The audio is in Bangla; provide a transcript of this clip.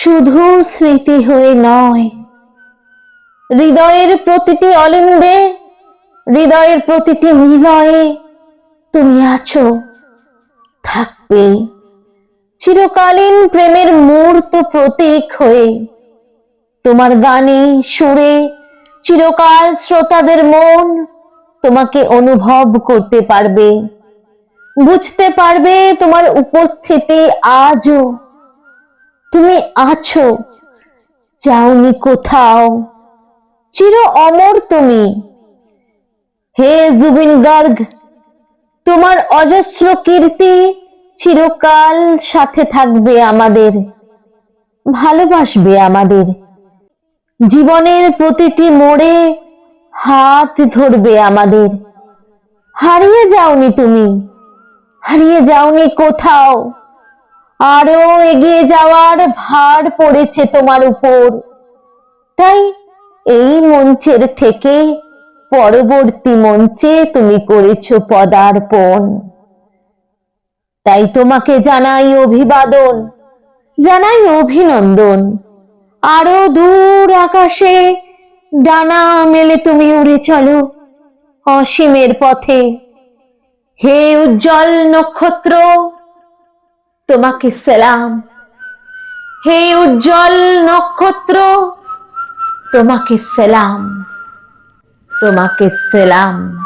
শুধু স্মৃতি হয়ে নয়, হৃদয়ের প্রতিটি অলিন্দে, হৃদয়ের প্রতিটি নিলয়ে তুমি আছো, থাকবে। চিরকালীন প্রেমের মূর্ত প্রতীক হয়ে তোমার গানে সুরে চিরকাল শ্রোতাদের মন তোমাকে অনুভব করতে পারবে, বুঝতে পারবে তোমার উপস্থিতি আজও তুমি আছো। যাওনি কোথাও। চির অমর তুমি। হে জুবিন গার্গ, তোমার অজস্র কীর্তি চিরকাল সাথে থাকবে আমাদের, ভালোবাসবে আমাদের। জীবনের প্রতিটি মোড়ে হাত ধরবে আমাদের। হারিয়ে যাওনি তুমি, হারিয়ে যাওনি কোথাও। আরও এগিয়ে যাওয়ার ভার পড়েছে তোমার উপর। তাই এই মঞ্চের থেকে পরবর্তী মঞ্চে তুমি করেছ পদার্পণ। তাই তোমাকে জানাই অভিবাদন, জানাই অভিনন্দন। আরও দূর আকাশে ডানা মেলে তুমি উড়ে চলো অসীমের পথে। হে উজ্জ্বল নক্ষত্র তোমাকে সালাম। হে উজ্জ্বল নক্ষত্র তোমাকে সালাম। তোমাকে সালাম।